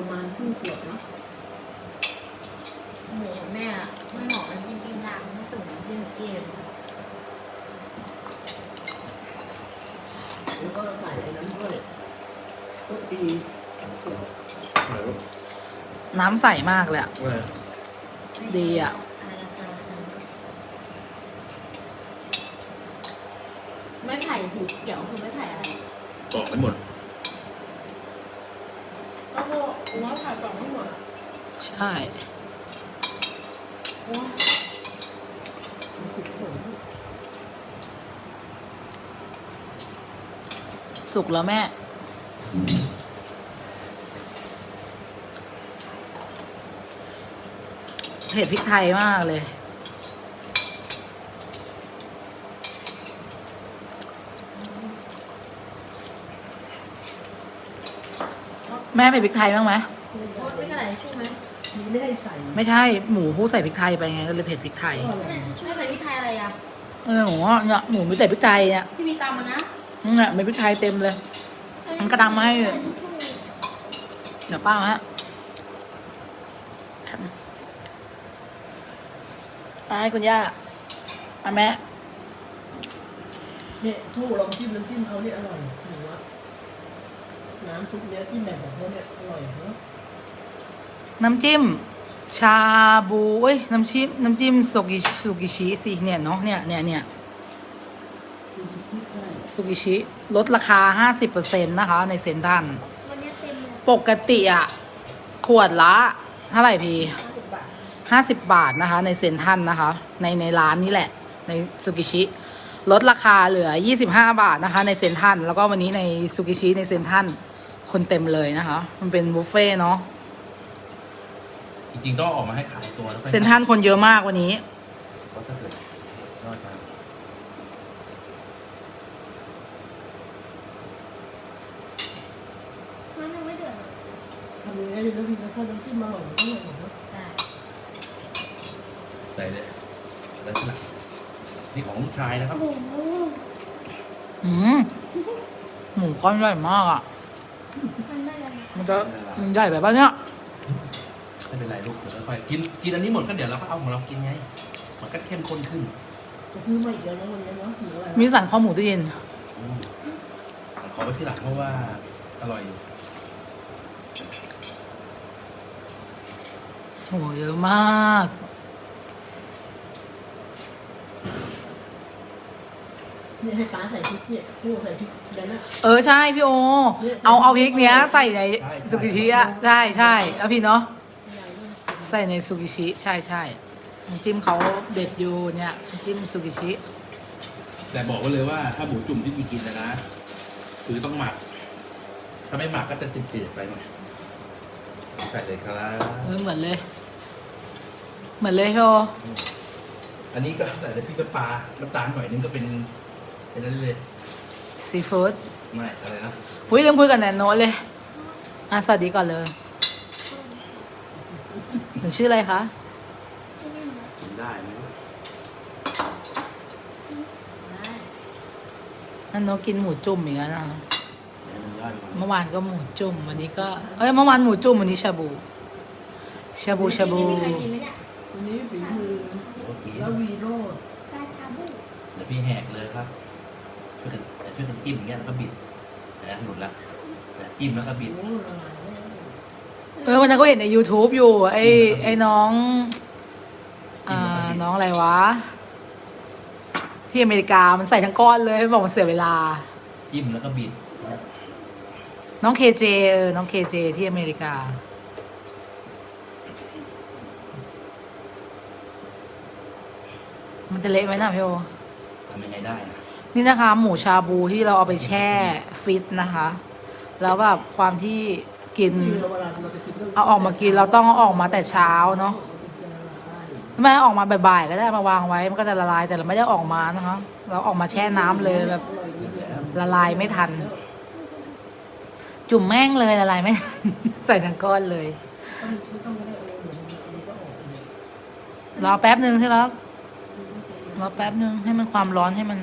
ประมาณครึ่งขวดเนาะหมูของแม่อะไม่เหมาะมันกินกินทางไม่ตุ่มกินเกมแล้วก็ใส่ไอ้นั้นด้วยก็ดีไหนลูกน้ำใสมากเลยอะไหนดีอะอะไรกันไม่ไผ่สีเขียวคือไม่ไผ่อะไรกรอกไปหมด ก็โหว่าผ่กล่องไม่หมดใช่โอ้ยสุกแล้วแม่ เผ็ดพริกไทยมากเลย แม่เผ็ดพริกไทยบ้างไหมโทษไม่กระไรใช่ไหมมีไม่ให้ใส่ไม่ใช่หมูผู้ใส่พริกไทยไปไงก็เลยเผ็ดพริกไทยก็อะไรไม่ใส่พริกไทยอะไรอะเออหมูอะเนี่ยหมูไม่ใส่พริกไทยเนี่ยที่มีตำมันนะเนี่ยมีพริกไทยเต็มเลย มันก็ตำมาให้เดี๋ยวป้าเอาฮะไปให้คุณย่าเอาแม่เนี่ยผู้ลองจิ้มน้ำจิ้มเขาเนี่ยอร่อยหนูว่า น้ำซุปเนี้ยจิ้มแบบของเขาเนี่ยอร่อยเนาะน้ำจิ้ม ชาบูเอ้ยน้ำจิ้มน้ำจิ้มสุกิสุกิชิสิเนี่ยเนาะเนี่ยเนี่ยเนี่ยคือพริกได้สุกิชิลดราคา50%นะคะ ในเซ็นทรัลวันนี้เต็มเลยปกติอะขวดละเท่าไหร่พี่ห้าสิบบาท50บาทนะคะ ในเซ็นทรัลนะคะ ในในร้านนี้แหละ ในสุกิชิ ลดราคาเหลือ 25 บาทนะคะ ในเซ็นทรัลแล้วก็วันนี้ในสุกิชิในเซ็นทรัลคนเต็มเลยนะคะ มันเป็นบุฟเฟ่ต์เนาะจริงๆต้องเอาออกมาให้ขายตัวแล้วก็เซ็นทรัลคนเยอะมากวันนี้ เพราะถ้าเกิดยอดมามันยังไม่เดือด ทำยังไงดีนะพี่นะถ้าน้ำจิ้มอร่อยมันก็อร่อยเนาะ ได้ ใส่เลยแล้วทีหลัง นี่ของลูกชายนะครับ หมูอืมหมูก้อนใหญ่มากอะ มันได้ยังมันจะมันใหญ่แบบว่าเนี้ยไม่เป็นไรลูกเดี๋ยวค่อยๆกินกินอันนี้หมดก็เดี๋ยวเราก็เอาของเรากินไง มันก็เข้มข้นขึ้นจะซื้อมาอีกแล้วนะวันนี้เนาะหรืออะไรมีสั่งข้าวหมูตู้เย็นอืมขอไปที่หลังเพราะว่าอร่อยอยู่โหเยอะมาก นี่ยให้ป้าใส่พริกเนี่ยผู้ใส่พริกเดี๋ยวนะ เออใช่พี่โอ เอาเอาพริกเนี้ยใส่ในสุกิชิอะใช่ใช่เอาพี่เนาะใส่ในสุกิชิใช่ใช่น้ำจิ้มเขาเด็ดอยู่เนี่ยน้ำจิ้มสุกิชิแต่บอกไว้เลยว่าถ้าหมูจุ่มที่พี่กินนะนะคือต้องหมัก ถ้าไม่หมักก็จะจืดๆไปหน่อยใส่เลยครับเออเหมือนเลย เหมือนเลยพี่โออันนี้ก็ใส่แต่พริกน้ำปลาน้ำตาลหน่อยนึงก็เป็น เป็นนั่นเลยซีฟู้ดไม่อะไรนะอุ้ยลืมคุยกับแนนโนตเลยอะสวัสดีก่อนเลยหนูชื่ออะไรคะกินได้ไหมนันโนตกินหมูจุ่มอย่างเงี้ยนะคะเดี๋ยวมันย่อยก่อนเมื่อวานก็หมูจุ่มวันนี้ก็เอ้ยเมื่อวานหมูจุ่มวันนี้ชาบูชาบูชาบู มีใครกินไหมเนี่ยวันนี้ฝีมือเดี๋ยวก็กินแล้ววีโรดปลาชาบูเดี๋ยวพี่แหกเลยครับ ช่วยกันแต่ช่วยกันจิ้มอย่างเงี้ยแล้วก็บิดนะหลุดละแต่จิ้มแล้วก็บิดโอ้ละลายแน่เออวันนั้นก็เห็นใน YouTube อยู่ ไอ้ไอ้น้อง อ่าน้องอะไรวะ ที่อเมริกามันใส่ทั้งก้อนเลยบอกมันเสียเวลา จิ้มแล้วก็บิด น้องเคเจเออน้องเคเจที่อเมริกามันจะเละไหมนะพี่โอทำยังไงได้อะ นี่นะคะ หมูชาบูที่เราเอาไปแช่ฟิตนะคะ แล้วแบบความที่กินคือเวลาเราไปกินเอาออกมากินเราต้องเอาออกมาแต่เช้าเนาะทำไมเอาออกมาบ่ายๆก็ได้มาวางไว้มันก็จะละลายแต่เราไม่ได้ออกมานะคะ เราออกมาแช่น้ำเลยแบบละลายไม่ทัน จุ่มแม่งเลยละลายไม่ทันใส่ทั้งก้อนเลยไม่ต้องไม่ได้เอาเลยเหมือนอันนี้ก็ออกเลยรอแป๊บหนึ่งใช่ไหมรอแป๊บหนึ่งให้มันความร้อนให้มัน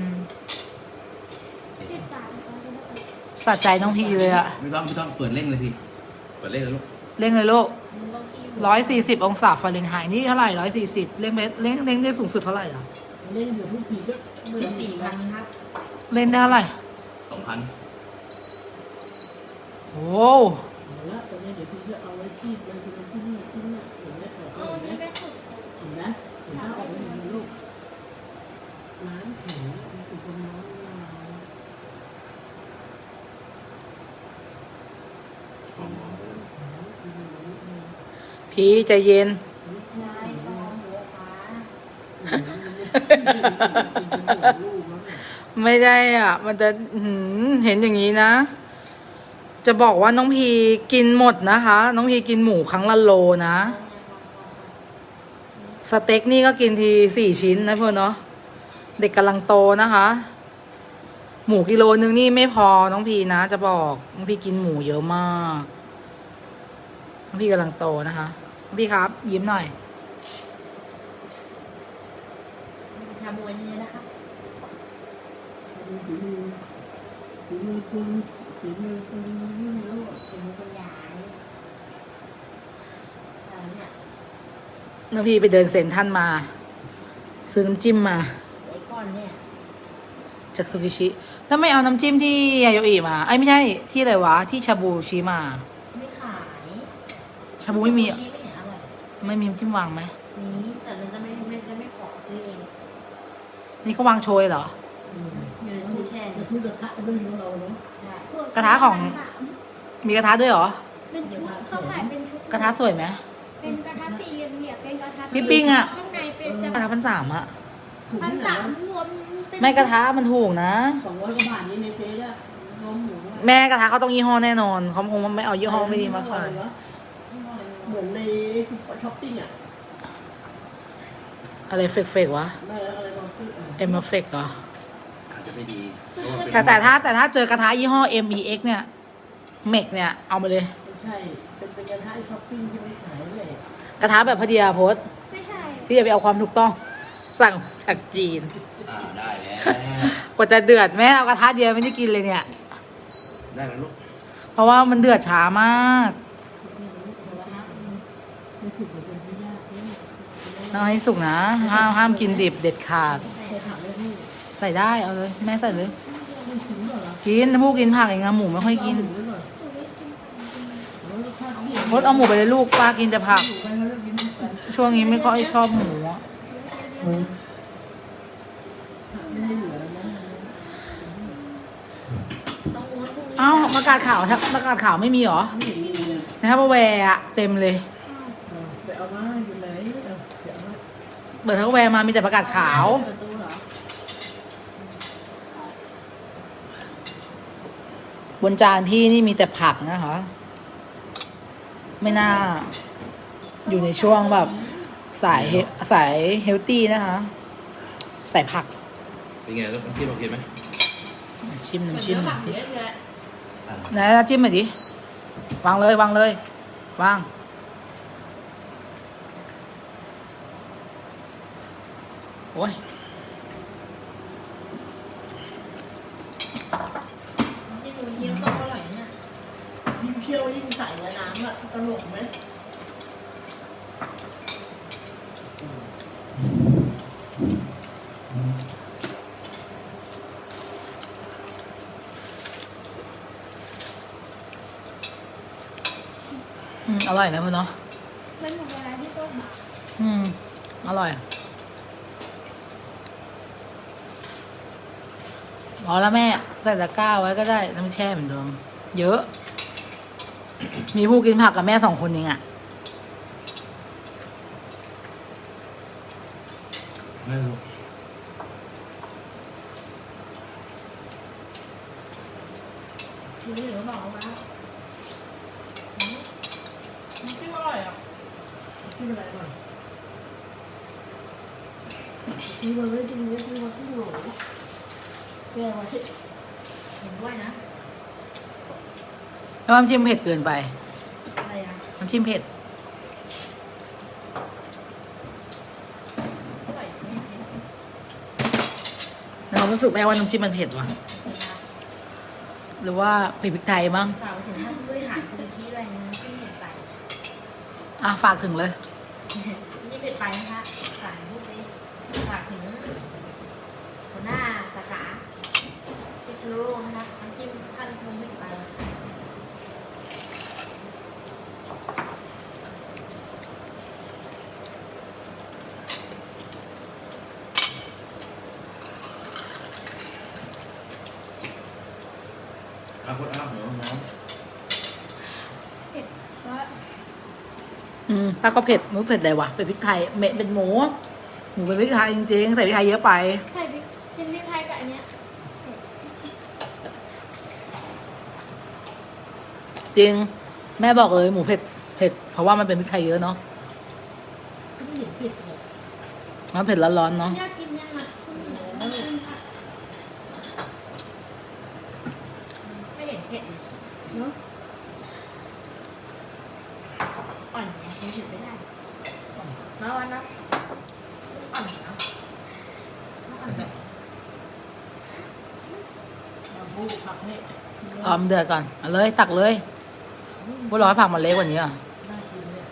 สะใจน้องพีเลยอะไม่ต้องไม่ต้องเปิดเร่งเลยพี่ เปิดเร่งเลยลูกเร่งเลยลูกมึงต้องขี้หมูร้อยสี่สิบองศาฟาเรนไฮต์นี่เท่าไหร่ร้อยสี่สิบเร่งไปเร่งเร่งได้สูงสุดเท่าไหร่อะเล่นอยู่ทุกทีก็เบื่อสี่พันครับเล่นได้เท่าไหร่สองพันโอ้เอาละตอนนี้เดี๋ยวพี่จะเอาไว้ที่มันคือที่นี่ที่นี่เห็นไหมออก เออ เห็นไหม นี่เป็นสุด เห็นไหมเห็นไหมออกมาเห็นลูกน้ำแข็งมันคือคนน้ำลาย พี่ใจเย็นใช่ตองหัวฟ้าลูกมั้งไม่ได้อะ มันจะอื้อหือเห็นอย่างนี้นะ จะบอกว่าน้องพีกินหมดนะคะ น้องพีกินหมูครั้งละโลนะ สเต็กนี่ก็กินทีสี่ชิ้นนะเพื่อนเนาะ เด็กกำลังโตนะคะ หมูกิโลนึงนี่ไม่พอน้องพีนะ จะบอก น้องพีกินหมูเยอะมากน้องพีกำลังโตนะคะน้อง พีครับ ยิ้มหน่อยชาบวยนี่นะครับฝีมือฝีมือคุณฝีมือคุณนี่ไม่รู้เป็นมือคนใหญ่อะไรเนี่ยน้องพีไปเดินเซ็นทรันมา ซื้อน้ำจิ้มมาไอ้ก้อนเนี่ยจากซูกิชิถ้าไม่เอาน้ำจิ้มที่ยาโยอิมาไอ้ยไม่ใช่ที่อะไรวะที่ชาบูชิมา ไม่ขาย ชาบูไม่มี ไม่เห็นอร่อย ไม่มีน้ำจิ้มวางไหมนี้แต่มันจะไม่ไม่จะไม่ขอซื้อเองนี่เขาวางโชยเหรอ อยู่ในตู้แช่จะซื้อกระทะด้วยของเราเนาะได้กระทะของ มีกระทะด้วยเหรอ เป็นชุดเขาขายเป็นชุดกระทะสวยไหมเป็นกระทะสี่เหลี่ยมๆเป็นกระทะพี่ปิ้งอะข้างในเป็นจะกระทะพันสามอะถูกพันที่ไหนสามวะรวมเป็นไม่กระทะมันถูกนะสองร้อยกว่าบาทนี้ในเฟซอะรวมหมูอะแม่กระทะเขาต้องยี่ห้อแน่นอนเขาคงไม่เอายี่ห้อไม่ดีมาขายเห มือนในช้อปปิ้งอะอะไรเฟกเฟกๆวะได้แล้วอะไรบางที่เอ็มเฟกเหรอ อาจจะไม่ดีเพราะว่าเป็นแต่แต่ถ้าแต่ถ้าเจอกระทะยี่ห้อ M E X เนี่ย เมกเนี่ย เอามาเลย ไม่ใช่ เป็นเป็นกระทะช้อปปิ้งที่ไม่ขายเลยกระทะแบบพอดีอาโพสไม่ใช่ ที่จะไปเอาความถูกต้อง สั่งจากจีน อ่าได้แล้วกว่าจะเดือดแม่เอากระทะเดียวไม่ได้กินเลยเนี่ย ได้แล้วลูกเพราะว่ามันเดือดช้ามาก ไม่ถูกกับเป็นที่ยากนี่ ต้องให้สุกนะ ห้ามห้ามกินดิบเด็ดขาด ใส่ได้เอาเลย แม่ใส่เลย กินพูกกินผักเองนะหมูไม่ค่อยกินหมูหน่อยแล้วรสชาติเปรี้ยวพดเอาหมูไปเลยลูกป้ากินแต่ผัก ช่วงนี้ไม่ค่อยชอบหมูอะไม่ได้เหลือแล้วนาประกาศข่าวครับประกาศข่าวไม่มีเหรอ นะครับว่าแวร์เต็มเลย เอาไปเอามาอยู่ไหนเอาเดี๋ยวเอามา เปิดทักแวร์มามีแต่ประกาศขาวประตูเหรอบนจานพี่นี่มีแต่ผักนะคะ ไม่น่า อยู่ในช่วงแบบสายเฮสายเฮลตี้นะคะใส่ผักเป็นไงลูกน้ำจิ้มโอเคไหมชิมน้ำชิมหน่อยสิเยอะเลยอ่าไหนน้ำจิ้มหน่อยดิวางเลยวางเลยวาง โอ้ยที่ดูเยี่ยมก็อร่อยเนี่ยยิ่งเคี่ยวยิ่งใส่ในน้ำอะตลกไหมอืมอร่อยนะเพื่อนเนาะเป็นหมูเวลาที่ต้มอะอืม อร่อย พอแล้วแม่ ใส่ตะกร้าไว้ก็ได้น้ำแช่เหมือนเดิม เยอะ มีผู้กินผักกับแม่สองคนเองอะไม่ลูก ที่นี่เขาบอกว่า น้ำจิ้มอร่อยอะ ที่อะไรก่อนที่มันไม่กินเยอะที่มันที่หนูแก้ไว้ เห็นด้วยนะ แล้วน้ำจิ้มเผ็ดเกินไป อะไรอะน้ำจิ้มเผ็ด อร่อยจริงในความรู้สึกแม่ว่าน้ำจิ้มมันเผ็ดว่ะๆหรือว่าเผ็ดพริกไทยมั้งสาวถึงท่านบริหารธุรกิจอะไรนะที่เห็นไปอะฝากถึงเลยนี่เป็นไปนะคะฝากลูกไปฝากถึงหัวหน้าสาขาพิษณุโลกนะคะน้ำจิ้มท่านคงไม่ไป เอาคนอ้าวเหนียวน้อง แล้ว อืม ป้าก็เผ็ดหมูเผ็ดอะไรวะเป็นพริกไทยเม็ดเป็นหมูหมูเป็นพริกไทยจริงๆใส่พริกไทยเยอะไปใส่พริกกินพริกไทยกับอันเนี้ยจริง แม่บอกเลยหมูเผ็ดเผ็ดเพราะว่ามันเป็นพริกไทยเยอะเนาะไม่เห็นเผ็ดเลยมันเผ็ดร้อนๆเนาะ อยากกินยังไงคุณหนูกินผัก ไม่เห็นเผ็ดเลย เนาะ อ่อนไงยังถือไม่ได้เนาะวันเนาะอ่อนเนาะอ่อนแบบมาพูดผักให้รอมเดือดก่อนเอาเลยตักเลยพวกเราให้ผักมันเล็กกว่านี้อะน่ากินเนี่ย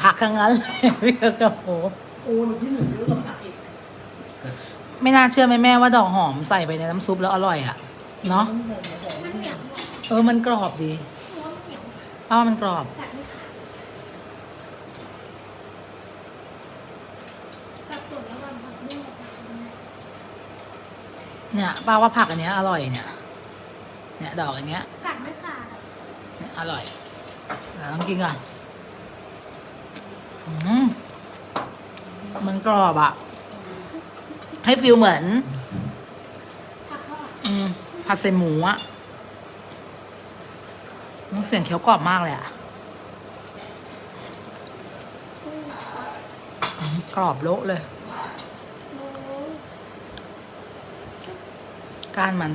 ผักทั้งนั้นเลยพี่กับโอ้โหนูที่หนึ่งเยอะกว่าผักอีกไม่น่าเชื่อไหมแม่ว่าดอกหอมใส่ไปในน้ำซุปแล้วอร่อยอะ เนาะมันเหนียวอะเออมันกรอบดีเพราะว่ามันกรอบกัดไม่ขาดสับสนระหว่างผักบุ้งกับผักบุ้ง เนี่ยป้าว่าผักอันเนี้ยอร่อยเนี่ย เนี่ยดอกอันเนี้ยกัดไม่ขาดอะเนี่ยอร่อยเราต้องกินก่อนอืมมันกรอบอะให้ฟิลเหมือน ผักทอดอืมผัดใส่หมูอะมันเสียงเคี้ยวกรอบมากเลยอะอืมกรอบโละเลย โอ้ย ก้านมัน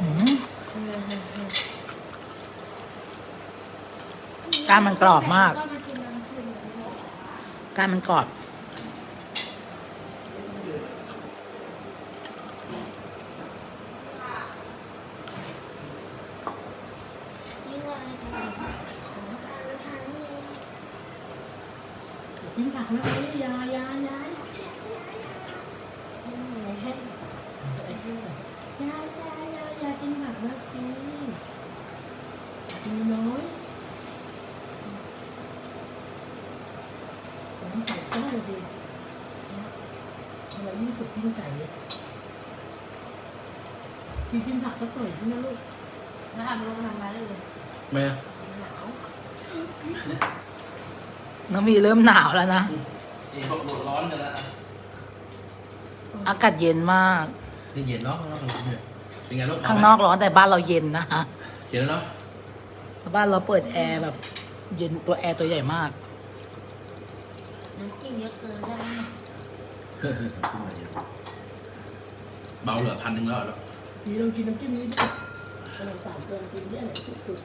อืมก้านมันกรอบมากก็มากินน้ำคืนเลยก้านมันกรอบ ยิ่งอะไรกัน จิ้มผักนะนี่ยายายาย อืมเห็น ไอ้เหี้ยยายายายากินผักนะกินกินน้อยน้ำใส่ก็เลยดีทำไมยิ่งสุดยิ่งใส่เลยกินกินผักก็เปิดนะลูกแล้วทำลงทำมาได้เลยไม่อะหนาวน้องมีเริ่มหนาวแล้วนะนี่เขาโดดร้อนกันแล้วอากาศเย็นมาก นี่เย็นเนาะข้างนอกเป็นไง เป็นไงลูกข้างนอกร้อนแต่บ้านเราเย็นนะคะเย็นแล้วเนาะบ้านเราเปิดแอร์แบบ เย็นตัวแอร์ตัวใหญ่มากน้ำจิ้มเยอะเกินได้ไหมเบาเหลือพันหนึ่งแล้วเหรอนี่ลองกินน้ำจิ้มนี้ดิกำลังสามเติมกินเนี่ยไหนสุด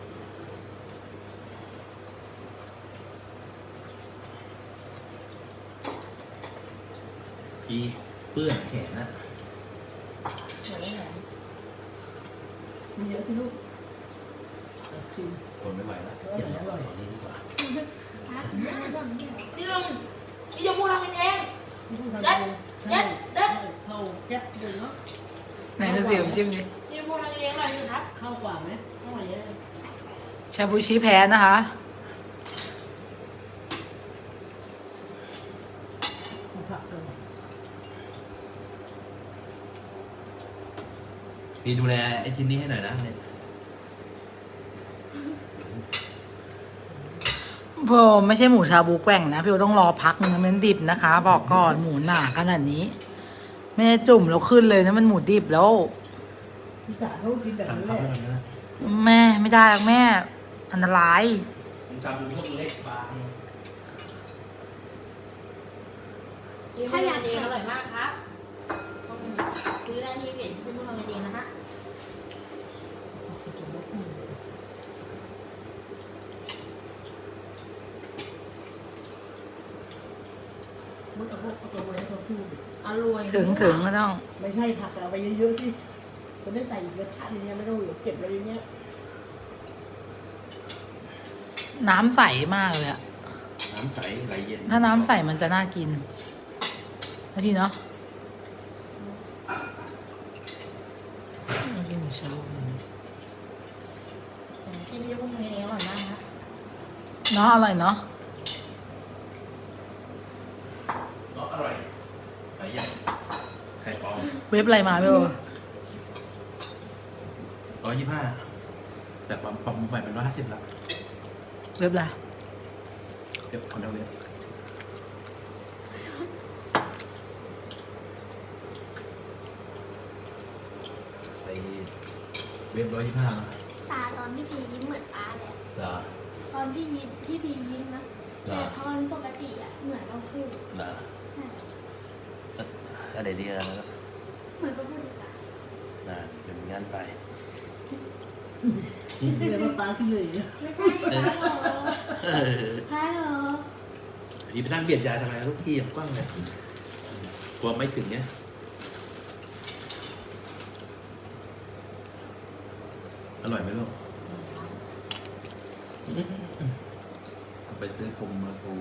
พี่เปื้อนแขนนะเหมือนแหน มๆมีเยอะสิลูกเอากินทนไม่ไหวแล้วเย็นแล้วตอนนี้ดีกว่าผักไม่ต้องเดี๋ยวพี่ลุงพี่ยมพูทำเป็นเองที่พูดทำเองใช่ใช่เข้าแก๊ปเลยเนาะไหนจะเสียวชิมดิพี่ยมพูทำเป็นเองอร่อยดีครับเข้ากว่าไหมอร่อยเยอะเลยชาบูชิแพ้นะคะ เอาผักเลย พี่ดูแลไอ้ชิ้นนี้ให้หน่อยนะเนี่ยพอไม่ใช่หมูชาบูแกว่งนะพี่โอต้องรอพักนึงนะมันดิบนะคะ บอกก่อนหมูหนาขนาดนี้ ไม่ได้จุ่มแล้วขึ้นเลยนะมันหมูดิบแล้วพี่สาวเขากินแบบสั่งนั้นแหทำละให้หน่อยนะแม่ไม่ได้หรอกแม่ อันตราย ผมจำเป็นพวกเล็กบางพี่ยมพูทำเป็นเองอร่อยมากครับต้องซื้อได้ที่เพจพี่ยมพูทำเป็นเองนะคะ มันเอาพวกเอาตัวไว้ให้เขาพูดอร่อยถึงถึงก็ต้อง ไม่ใช่ผักเอาไปเยอะๆที่จะได้ใส่อีกกระทะหนึงเนี่ยไม่ต้องเหลือเก็บไว้ในเนี้ยน้ำใสมากเลยอะน้ำใสไหลเย็นถ้าน้ำใสมันจะน่ากินนะพี่เนาะมากินหมูชะโลมที่พี่พุ่งเพลงอร่อยมากนะเนาะอร่อยเนาะ ก็อร่อยไหลเย็นไข่ปลอม เว็บอะไรมาพี่โอร้อยยี่ห้าแต่ปรับปรับใหม่เป็นร้อยห้าสิบละเว็บอะไรเดี๋ยวคนเดียวเลยไปเว็บร้อยยี่ห้าตาตอนที่พียิ้มเหมือนป้าเลยอะเหรอ ตอนที่ยิ้มที่พียิ้มนะเหรแต่อตอนปกติอะเหมือนเราพูดเหรอใช่อะไรดีกันแล้ว เหมือนเราพูดดีกว่านะเดี๋ยวงานไปเรียกว่าปลาที่เหลยไม่ใช่ป้าเหรอเออป้าเหรอนี่ไปนั่งเบียดยายทำไมลูกที่ยังกว้างเลยกลัวไม่ถึงเนี่ยอร่อยไหมลูกไปซื้อคมมาทู